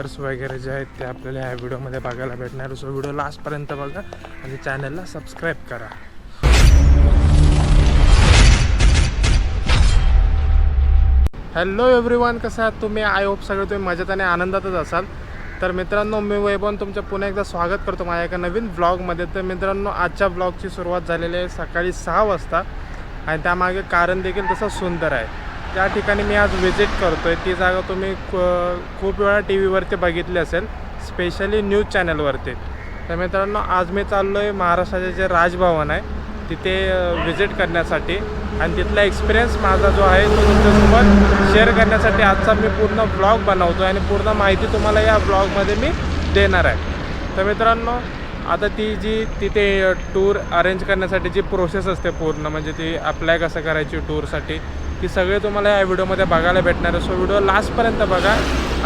Stickers वगैरे जे आहेत ते आपल्याला ह्या व्हिडिओमध्ये बघायला भेटणार. सो व्हिडिओ लास्टपर्यंत बघा आणि चॅनलला सबस्क्राईब करा. हॅलो एव्हरीवन कसं आहात तुम्ही? आय होप सगळे तुम्ही मजेत आणि आनंदातच असाल. तर मित्रांनो मी वैभवन तुमचं पुन्हा एकदा स्वागत करतो माझ्या एका नवीन ब्लॉगमध्ये तर मित्रांनो आजच्या ब्लॉगची सुरुवात झालेली आहे सकाळी सहा वाजता आणि त्यामागे कारण देखील तसं सुंदर आहे. ज्या ठिकाणी मी आज व्हिजिट करतो आहे ती जागा तुम्ही खूप वेळा टी व्हीवरती बघितली असेल स्पेशली न्यूज चॅनलवरती तर मित्रांनो आज मी चाललो आहे महाराष्ट्राचे जे राजभवन आहे तिथे व्हिजिट करण्यासाठी. आणि तिथला एक्सपिरियन्स माझा जो आहे तो तुमच्यासोबत शेअर करण्यासाठी आजचा मी पूर्ण ब्लॉग बनवतो आणि पूर्ण माहिती तुम्हाला या ब्लॉगमध्ये मी देणार आहे. तर मित्रांनो आता ती जी तिथे टूर अरेंज करण्यासाठी जी प्रोसेस असते पूर्ण म्हणजे ती अप्लाय कसं करायची टूरसाठी ती सगळे तुम्हाला या व्हिडिओमध्ये बघायला भेटणार आहे. सो व्हिडिओ लास्टपर्यंत बघा.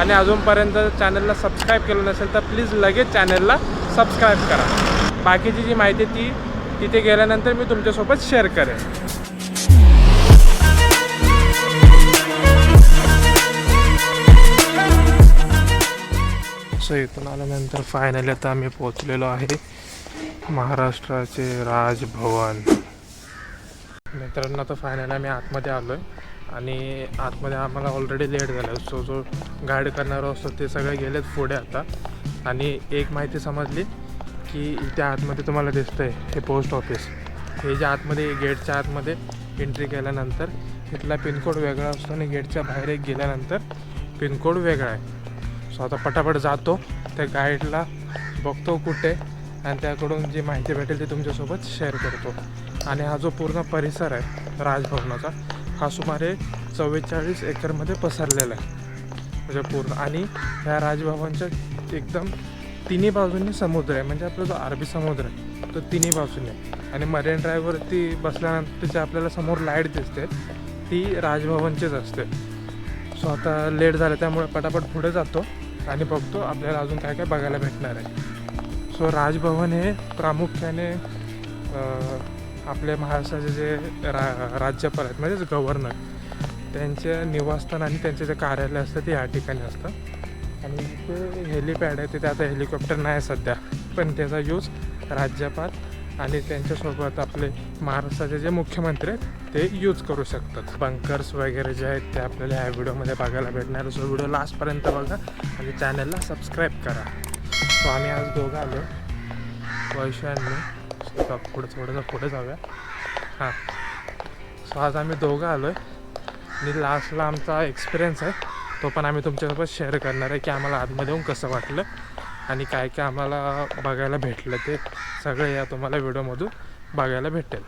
आणि अजूनपर्यंत चॅनलला सबस्क्राईब केलं नसेल तर प्लीज लगेच चॅनलला सबस्क्राईब करा. बाकीची जी माहिती ती तिथे गेल्यानंतर मी तुमच्यासोबत शेअर करेन. सो इथून आल्यानंतर फायनली आता आम्ही पोचलेलो आहे महाराष्ट्राचे राजभवन. मित्रांनो आता फायनल आम्ही आतमध्ये आलो आहे आणि आतमध्ये आम्हाला ऑलरेडी लेट झालं सो जो गाईड करणारा असतो ते सगळे गेलेत पुढे आता. आणि एक माहिती समजली की इथे आतमध्ये तुम्हाला दिसतं आहे हे पोस्ट ऑफिस हे जे आतमध्ये गेटच्या आतमध्ये एंट्री केल्यानंतर इथला पिनकोड वेगळा असतो आणि गेटच्या बाहेर एक गेल्यानंतर पिनकोड वेगळा आहे. सो आता पटापट जातो. त्या गाईडला बघतो कुठे. आणि त्याकडून जी माहिती भेटेल ती तुमच्यासोबत शेअर करतो. आणि हा जो पूर्ण परिसर आहे राजभवनाचा हा सुमारे चव्वेचाळीस एकरमध्ये पसरलेला आहे. म्हणजे पूर्ण. आणि ह्या राजभवनच्या एकदम तिन्ही बाजूंनी समुद्र आहे. म्हणजे आपला जो अरबी समुद्र आहे तो तिन्ही बाजूने आहे. आणि मरीन ड्राईव्हवरती बसल्यानंतर जी आपल्याला समोर लाइट दिसते. ती राजभवनचीच असते. सो आता लेट झालं त्यामुळे पटापट पुढे जातो आणि बघतो आपल्याला अजून काय काय बघायला भेटणार आहे. सो राजभवन हे प्रामुख्याने आपल्या महाराष्ट्राचे जे रा राज्यपाल आहेत म्हणजेच गव्हर्नर त्यांचे निवासस्थान आणि त्यांचे जे कार्यालय असतं ते या ठिकाणी असतं. आणि ते हेलिपॅड आहे तिथे आता हेलिकॉप्टर नाही सध्या पण त्याचा यूज राज्यपाल आणि त्यांच्यासोबत आपले महाराष्ट्राचे जे मुख्यमंत्री आहेत ते यूज करू शकतात. बंकर्स वगैरे जे आहेत ते आपल्याला ह्या व्हिडिओमध्ये बघायला भेटणार सो व्हिडिओ लास्टपर्यंत बघा आणि चॅनलला सबस्क्राईब करा. सो आम्ही आज दोघं आलो. वैशांनी पुढं थोडंसं पुढे जाऊया. हां. सो आज आम्ही दोघं आलो आहे आणि लास्टला आमचा एक्सपिरियन्स आहे. तो पण आम्ही तुमच्यासोबत शेअर करणार आहे की आम्हाला आतमध्ये येऊन कसं वाटलं आणि काय काय आम्हाला बघायला भेटलं ते सगळं या तुम्हाला व्हिडिओमधून बघायला भेटेल.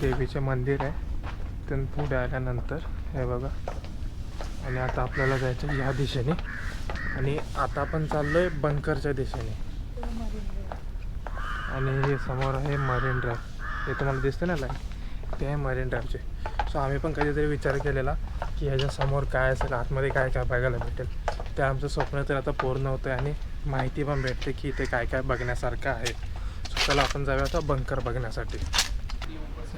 देवीचे मंदिर आहे. तिथून पुढे आल्यानंतर हे बघा. आणि आता आपल्याला जायचं या दिशेने. आणि आता आपण चाललो आहे बंकरच्या दिशेने. आणि हे समोर आहे मरीन ड्राईव्ह हे तुम्हाला दिसतं ना लाइट ते आहे मरीन ड्राईव्हचे सो आम्ही पण कधीतरी विचार केलेला की ह्याच्या समोर काय असेल आतमध्ये काय काय बघायला भेटेल. ते आमचं स्वप्न तर आता पूर्ण होतं आहे आणि माहिती पण भेटते की इथे काय काय बघण्यासारखं आहे. सो चला आपण जाऊया आता बंकर बघण्यासाठी.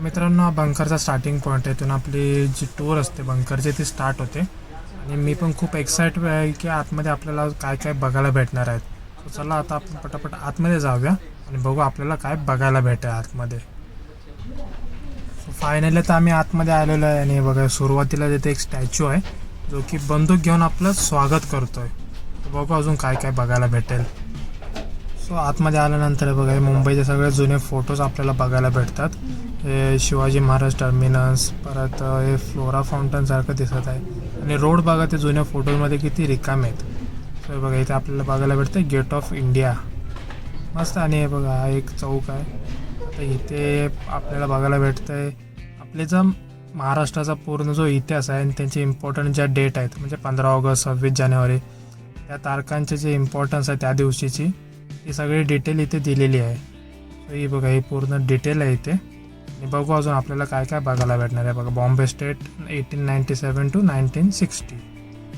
मित्रांनो हा बंकरचा स्टार्टिंग पॉईंट आहे. इथून आपली जी टूर असते बंकरची ती स्टार्ट होते. आणि मी पण खूप एक्साइट आहे की आतमध्ये आपल्याला काय काय बघायला भेटणार आहेत चला आता आपण पटापट आतमध्ये जाऊया आणि बघू आपल्याला काय बघायला भेटेल आतमध्ये. सो फायनली तर आम्ही आतमध्ये आलेलो आहे आणि बघा सुरुवातीला तिथे एक स्टॅच्यू आहे जो की बंदूक घेऊन आपलं स्वागत करतोय. आहे बघू अजून काय काय बघायला भेटेल. सो आतमध्ये आल्यानंतर बघा मुंबईचे सगळे जुने फोटोज आपल्याला बघायला भेटतात. हे शिवाजी महाराज टर्मिनस परत हे फ्लोरा फाउंटनसारखं दिसत आहे. आणि रोड बघा ते जुन्या फोटोजमध्ये किती रिकामे आहेत. तर हे बघा इथे आपल्याला बघायला भेटतं गेट ऑफ इंडिया मस्त आणि हे बघा हा एक चौक आहे. आता इथे आपल्याला बघायला भेटतं आहे आपले जर महाराष्ट्राचा पूर्ण जो इतिहास आहे आणि त्यांचे इम्पॉर्टंट ज्या डेट आहेत म्हणजे पंधरा ऑगस्ट सव्वीस जानेवारी त्या तारखांचे जे इम्पॉर्टन्स आहे त्या दिवशीची ही सगळी डिटेल इथे दिलेली आहे. ही बघा ही पूर्ण डिटेल आहे इथे. आणि बघू अजून आपल्याला काय काय बघायला भेटणार आहे. बघा Bombay state eighteen ninety seven to nineteen sixty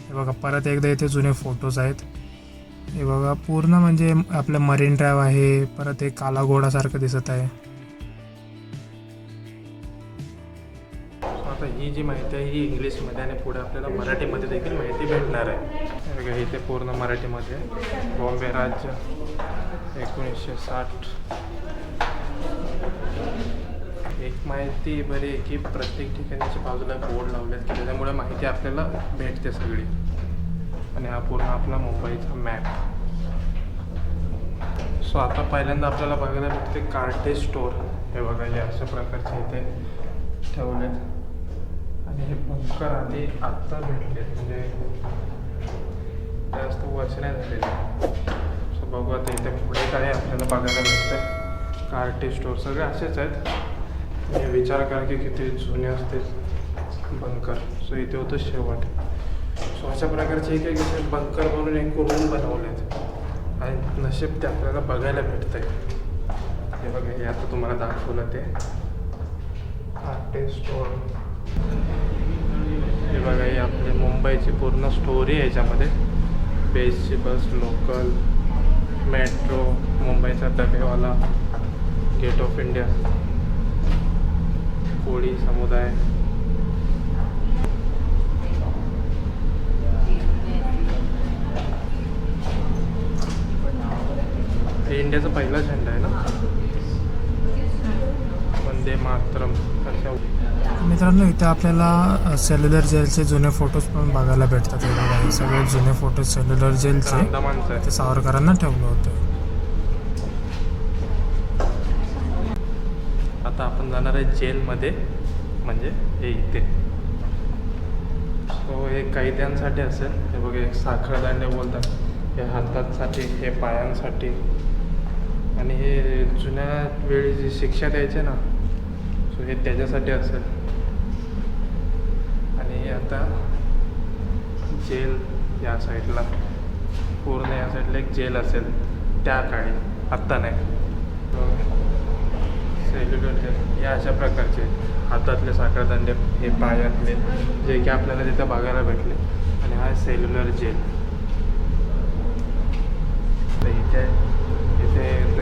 हे बघा परत एकदा इथे जुने फोटोज आहेत. हे बघा पूर्ण म्हणजे आपलं मरीन ड्राईव्ह आहे. परत एक काला घोडासारखं दिसत आहे. आता ही जी माहिती आहे ही इंग्लिशमध्ये आणि पुढे आपल्याला मराठीमध्ये देखील माहिती भेटणार आहे. बघा, इथे पूर्ण मराठीमध्ये. बॉम्बे राज्य एकोणीसशे साठ. एक माहिती बरी आहे की प्रत्येक ठिकाणीच्या बाजूला बोर्ड लावलेत की त्याच्यामुळे माहिती आपल्याला भेटते सगळी. आणि हा पूर्ण आपला मुंबईचा मॅप सो आता पहिल्यांदा आपल्याला बघायला भेटते कार्टे स्टोर हे बघा हे अशा प्रकारचे इथे ठेवलेत. आणि हे बंकर आधी आत्ता भेटलेत. म्हणजे जास्त वर्ष नाही झालेले. सो बघू आता इथे पुढे काय आपल्याला बघायला भेटतं कार्टे स्टोर सगळे असेच आहेत. हे विचार कर की किती जुने असतील. बंकर सो इथे होतं शेवट. सो अशा प्रकारचे एक एक बंकर म्हणून एक रूम बनवलेत. आणि नशीब ते आपल्याला बघायला भेटतंय. हे बघा हे आता तुम्हाला दाखवलं ते. आर्टे स्टोर हे बघा ही आपली मुंबईची पूर्ण स्टोरी आहे याच्यामध्ये. बेसची बस लोकल मेट्रो मुंबईचा dabbawala gate of India Koli समुदाय. हे इंडियाचा पहिला झेंडा आहे ना? वंदे मातरम. अशा मित्रांनो इथे आपल्याला सेल्युलर जेलचे जुने फोटोज पण बघायला भेटतात. सगळे जुने फोटो सेल्युलर जेलचे ते सावरकरांना ठेवलं होतं आता आपण जाणार आहे जेलमध्ये म्हणजे हे इथे. सो हे कैद्यांसाठी असेल. हे बघा एक साखळदांडे बोलतात. हे हातांसाठी हे पायांसाठी. आणि हे जुन्या वेळी जी शिक्षा द्यायचे ना सो हे त्याच्यासाठी असेल. आणि आता जेल या साईडला पूर्ण या साईडला एक जेल असेल. त्या काळी आत्ता नाही. सेल्युलर जेल या अशा प्रकारचे हातातले साखरदांडे हे पायातले जे की आपल्याला तिथं बघायला भेटले. आणि हा सेल्युलर जेल. तर इथे इथे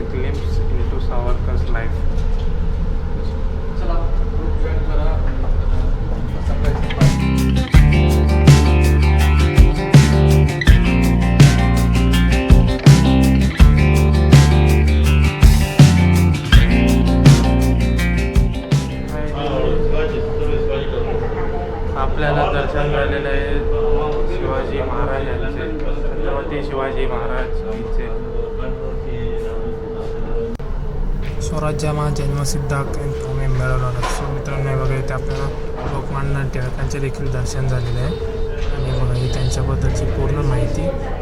स्वराज्यामा जन्मसिद्ध मिळवला सो मित्रांनो बघा इथे आपल्याला लोकमान्य टिळकांचे देखील दर्शन झालेले आहे. आणि बघा ही त्यांच्याबद्दलची पूर्ण माहिती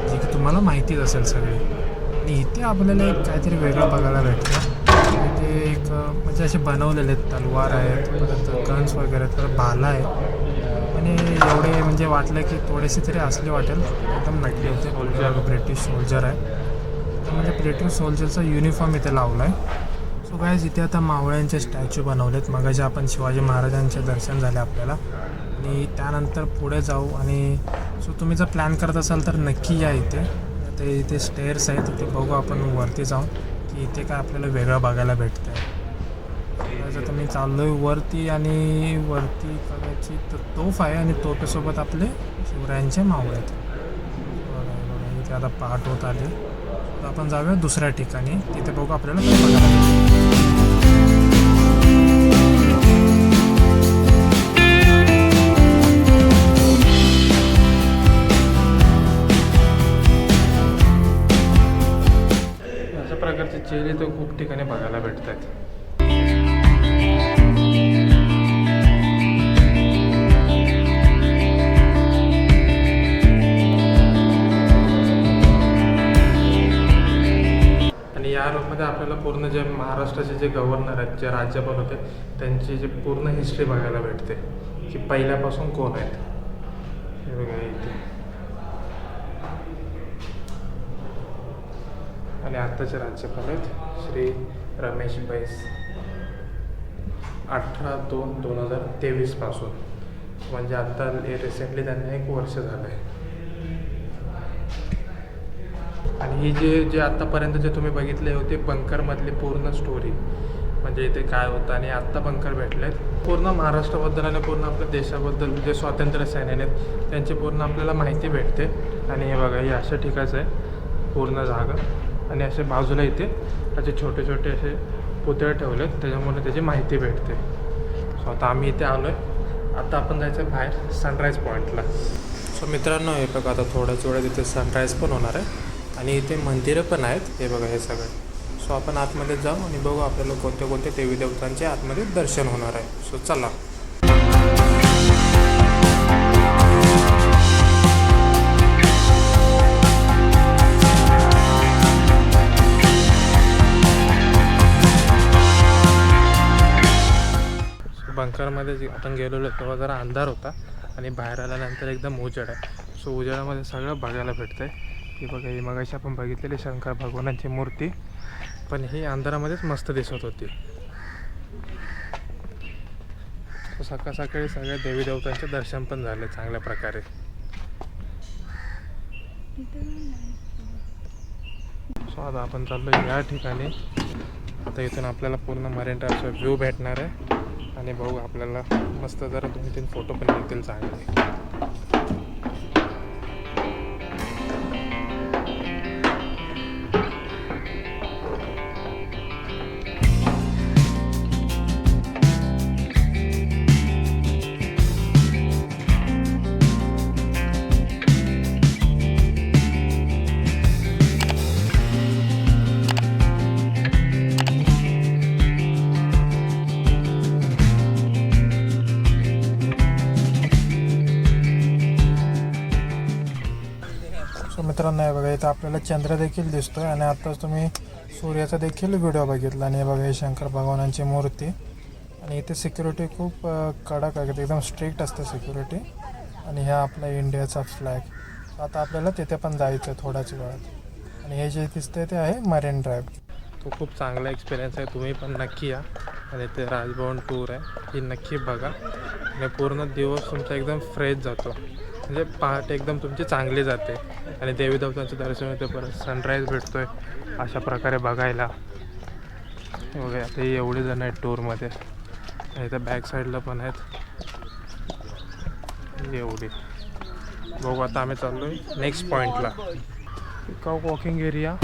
जी की तुम्हाला माहितीच असेल सगळी. आणि इथे आपल्याला एक काहीतरी वेगळं बघायला भेटतं. इथे एक म्हणजे असे बनवलेले आहेत तलवार आहेत परत गन्स वगैरे आहेत परत भाला आहे आणि एवढे म्हणजे वाटलं की थोडेसे तरी असले वाटेल एकदम नकली होते. ब्रिटिश सोल्जर आहे. तर म्हणजे ब्रिटिश सोल्जरचा युनिफॉर्म इथे लावला आहे काय इथे आता मावळ्यांचे स्टॅच्यू बनवलेत. जे आपण शिवाजी महाराजांचे दर्शन झाले आपल्याला. आणि त्यानंतर पुढे जाऊ आणि सो तुम्ही जर प्लॅन करत असाल तर नक्की या इथे. ते इथे स्टेअर्स आहेत. तिथे बघू आपण वरती जाऊन की इथे काय आपल्याला वेगळं बघायला भेटतं आहे तुम्ही चाललो आहे वरती आणि वरती कदाचित तोफ आहे आणि तोफेसोबत आपले शिवरायांचे मावळे आहेत. बघा, इथे आता पहाट होत आले. तर आपण जाऊया दुसऱ्या ठिकाणी. तिथे बघू आपल्याला प्रकारचे चेहरे तर खूप ठिकाणी बघायला भेटत आहेत आणि या रूममध्ये आपल्याला पूर्ण जे महाराष्ट्राचे जे गव्हर्नर आहेत जे राज्यपाल होते त्यांची जी पूर्ण हिस्ट्री बघायला भेटते की पहिल्यापासून कोण आहेत. हे बघा इथे. आणि आत्ताचे राज्यपाल आहेत श्री रमेश बैस. अठरा दोन दोन हजार तेवीसपासून म्हणजे आत्ता रिसेंटली त्यांना एक वर्ष झालं आहे आणि ही जे जे आत्तापर्यंत जे तुम्ही बघितले होते बंकरमधली पूर्ण स्टोरी म्हणजे इथे काय होतं आणि आत्ता बंकर भेटलेत. पूर्ण महाराष्ट्राबद्दल आणि पूर्ण आपल्या देशाबद्दल जे स्वातंत्र्य सैनिक आहेत त्यांची पूर्ण आपल्याला माहिती भेटते. आणि हे बघा हे अशा ठिकाणचं आहे. पूर्ण जागा. आणि असे बाजूला इथे असे छोटे छोटे असे पुतळे ठेवलेत त्याच्यामुळे त्याची माहिती भेटते. सो आता आम्ही इथे आलो आहे आता आपण जायचं आहे बाहेर सनराईज पॉईंटला सो मित्रांनो हे बघा आता थोड्याच वेळात इथे सनराईज पण होणार आहे. आणि इथे मंदिरं पण आहेत. हे बघा हे सगळे. सो आपण आतमध्ये जाऊ आणि बघू आपल्याला कोणत्या कोणत्या देवी देवतांचे आतमध्ये दर्शन होणार आहे. सो चला. बंकरमध्ये जे आपण गेलेलो तेव्हा जरा अंधार होता आणि बाहेर आल्यानंतर एकदम उजेड आहे. सो उजेडामध्ये सगळं बघायला भेटतं आहे की बघा ही मगाशी आपण बघितलेली शंकर भगवानांची मूर्ती. पण ही अंधारामध्येच मस्त दिसत होती. सो सकाळ सकाळी सगळ्या देवी देवतांचे दर्शन पण झाले चांगल्या प्रकारे. सो आता आपण चाललो या ठिकाणी. आता इथून आपल्याला पूर्ण मरीन ड्राईव्हचा व्ह्यू भेटणार आहे. आणि भाऊ आपल्याला मस्त जरा दोन तीन फोटो पण येतील चांगले. इथं आपल्याला चंद्र देखील दिसतोय आणि आत्ताच तुम्ही सूर्याचा देखील व्हिडिओ बघितला आणि हे बघा हे शंकर भगवानांची मूर्ती. आणि इथे सिक्युरिटी खूप कडक आहे. एकदम स्ट्रिक्ट असते सिक्युरिटी आणि ह्या आपला इंडियाचा फ्लॅग आता आपल्याला तिथे पण जायचं आहे थोड्याच वेळात. आणि हे जे दिसतंय ते आहे मरीन ड्राईव्ह तो खूप चांगला एक्सपिरियन्स आहे. तुम्ही पण नक्की या. आणि ते राजभवन टूर आहे. ही नक्की बघा. आणि पूर्ण दिवस तुमचा एकदम फ्रेश जातो. म्हणजे पहाटे एकदम तुमची चांगली जाते. आणि देवी देवतांचं दर्शन होतं परत सनराईज आहे अशा प्रकारे बघायला. वगैरे आता ही जण आहेत टूरमध्ये आणि इथं बॅक साईडला पण आहेत. एवढी. बघू आता आम्ही चाललो आहे नेक्स्ट पॉईंटला पिकॉक वॉकिंग एरिया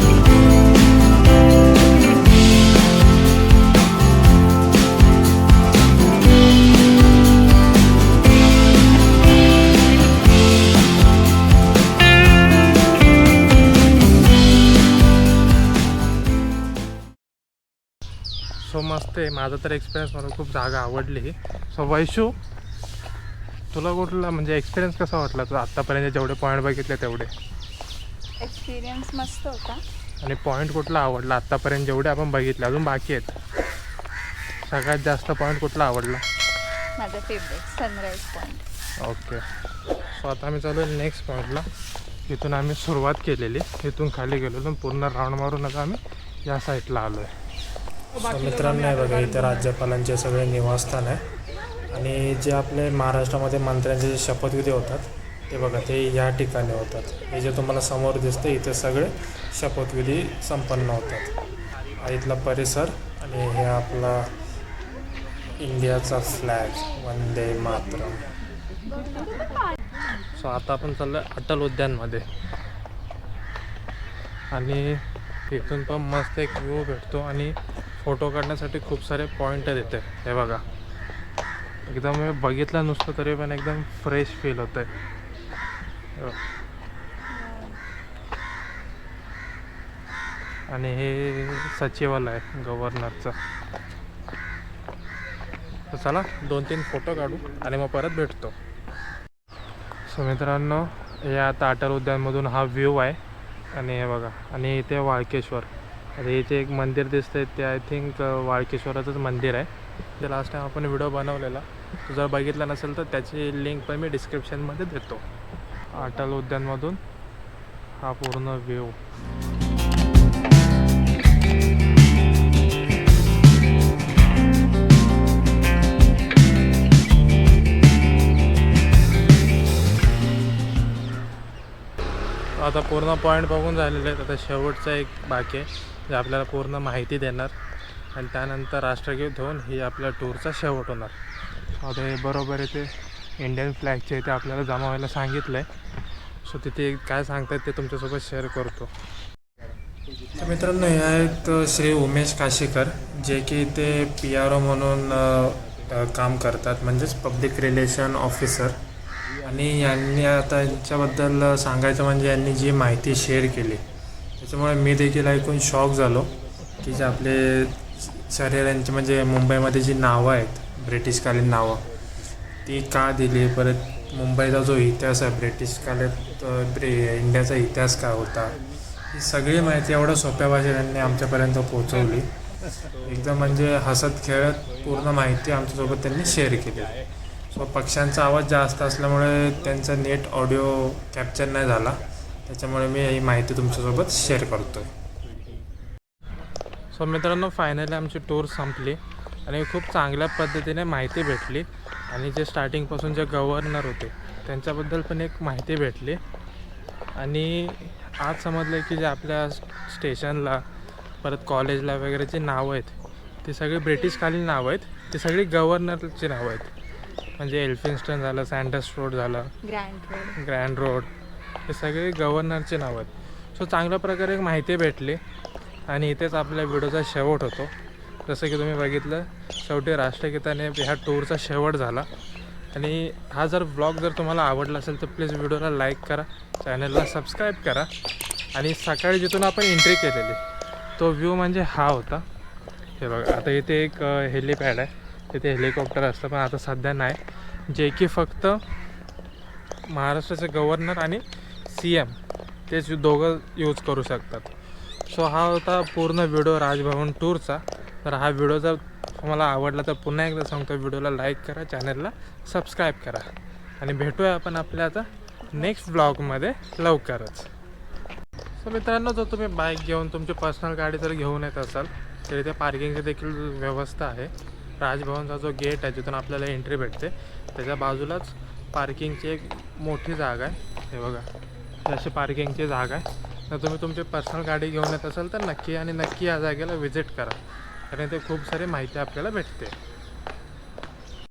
सो मस्त आहे माझा तर एक्सपिरियन्स मला खूप जागा आवडली. सो वैशू तुला कुठला म्हणजे एक्सपिरियन्स कसा वाटला तुला आत्तापर्यंत जेवढे पॉईंट बघितले तेवढे? एक्सपिरियन्स मस्त होता. आणि पॉईंट कुठला आवडला आत्तापर्यंत जेवढे आपण बघितले? अजून बाकी आहेत? सगळ्यात जास्त पॉईंट कुठला आवडला? माझा favourite sunrise point okay so आता आम्ही चालू आहे नेक्स्ट पॉईंटला इथून आम्ही सुरुवात केलेली. इथून खाली गेलेलो. पूर्ण राऊंड मारून आता आम्ही. या साईडला आलो आहे मित्रांनो आहे बघा इथे राज्यपालांचे सगळे निवासस्थान आहे. आणि जे आपले महाराष्ट्रामध्ये मंत्र्यांचे जे शपथविधी होतात ते बघा ते या ठिकाणी होतात. हे जे तुम्हाला समोर दिसते इथे सगळे शपथविधी संपन्न होतात. इथला परिसर आणि हे आपला इंडियाचा फ्लॅग. वंदे मातरम. सो आता आपण चाललो आहे अटल उद्यानमध्ये. आणि तिथून पण मस्त एक व्ह्यू भेटतो आणि फोटो काढण्यासाठी खूप सारे पॉईंट देते हे बघा. एकदम मी बघितलं नुसतं तरी पण एकदम फ्रेश फील होतं आहे आणि हे सचिवालय आहे गव्हर्नरचं तर चला दोन तीन फोटो काढू आणि मग परत भेटतो. सो मित्रांनो हे आता अटल उद्यानमधून हा व्ह्यू आहे. आणि हे बघा. आणि इथे वाळकेश्वर. आता इथे एक मंदिर दिसतंय ते आय थिंक वाळकेश्वराचंच मंदिर आहे. ते लास्ट टाइम आपण व्हिडिओ बनवलेला. तो जर बघितला नसेल तर त्याची लिंक पण मी डिस्क्रिप्शनमध्ये देतो. अटल उद्यानमधून हा पूर्ण व्ह्यू आता पूर्ण पॉईंट बघून झालेले आहेत आता शेवटचा एक बाकी आहे. जे आपल्याला पूर्ण माहिती देणार. आणि त्यानंतर राष्ट्रगीत होऊन ही आपल्या टूरचा शेवट होणार. आता हे बरोबर इथे इंडियन फ्लॅगचे इथे आपल्याला जमा व्हायला सांगितलं आहे सो तिथे काय सांगतात ते तुमच्यासोबत शेअर करतो. मित्रांनो हे आहेत श्री उमेश काशीकर जे की ते पी आर ओ म्हणून काम करतात. म्हणजेच पब्लिक रिलेशन ऑफिसर आणि यांनी आता यांच्याबद्दल सांगायचं म्हणजे यांनी जी माहिती शेअर केली त्याच्यामुळे मी देखील ऐकून शॉक झालो की जे आपले सर म्हणजे मुंबईमध्ये जी नावं आहेत ब्रिटिशकालीन नावं ती का दिली? परत मुंबईचा जो इतिहास आहे ब्रिटिशकालीत ब्रि इंडियाचा इतिहास काय होता? ही सगळी माहिती एवढ्या सोप्या भाषेत त्यांनी आमच्यापर्यंत पोहोचवली. एकदम म्हणजे हसत खेळत पूर्ण माहिती आमच्यासोबत त्यांनी शेअर केली. सो पक्ष्यांचा आवाज जास्त असल्यामुळे त्यांचा नेट ऑडिओ कॅप्चर नाही झाला. त्याच्यामुळे मी ही माहिती तुमच्यासोबत शेअर करतोय. सो मित्रांनो फायनली आमची टूर संपली आणि खूप चांगल्या पद्धतीने माहिती भेटली आणि जे स्टार्टिंगपासून जे गव्हर्नर होते त्यांच्याबद्दल पण एक माहिती भेटली. आणि आज समजलं की जे आपल्या स्टेशनला परत कॉलेजला वगैरे जी नावं आहेत ती सगळी ब्रिटिशकालीन नावं आहेत ती सगळी गव्हर्नरची नावं आहेत. म्हणजे एल्फिन्स्टन झालं सँडस रोड झालं ग्रँड रोड ग्रँड रोड हे सगळे गव्हर्नरचे नाव आहेत. सो चांगल्या प्रकारे एक माहिती भेटली. आणि इथेच आपल्या व्हिडिओचा शेवट होतो. जसं की तुम्ही बघितलं शेवटी राष्ट्रगीताने ह्या टूरचा शेवट झाला. आणि हा जर ब्लॉग जर तुम्हाला आवडला असेल तर प्लीज व्हिडिओला लाईक करा चॅनलला सबस्क्राईब करा. आणि सकाळी जिथून आपण एंट्री केलेली तो व्ह्यू म्हणजे हा होता. हे बघा आता इथे एक हेलिपॅड आहे. तिथे हेलिकॉप्टर असतं पण आता सध्या नाही. जे की फक्त महाराष्ट्राचे गव्हर्नर आणि सी एम तेच दोघं यूज करू शकतात. सो हा होता पूर्ण व्हिडिओ राजभवन टूरचा तर हा व्हिडिओ जर तुम्हाला आवडला तर पुन्हा एकदा सांगतो व्हिडिओला लाईक करा चॅनलला सबस्क्राईब करा. आणि भेटूया आपण आपल्या आता नेक्स्ट ब्लॉगमध्ये लवकरच. सो मित्रांनो जर तुम्ही बाईक घेऊन तुमची पर्सनल गाडी जर घेऊन येत असाल तर इथे पार्किंगची देखील व्यवस्था आहे. राजभवनचा जो गेट आहे जिथून आपल्याला एंट्री भेटते. त्याच्या बाजूलाच पार्किंगची एक मोठी जागा आहे. हे बघा. अशी पार्किंगची जागा आहे. तर तुम्ही तुमची पर्सनल गाडी घेऊन येत असाल तर नक्की आणि नक्की या जागेला व्हिजिट करा. कारण ते खूप सारी माहिती आपल्याला भेटते.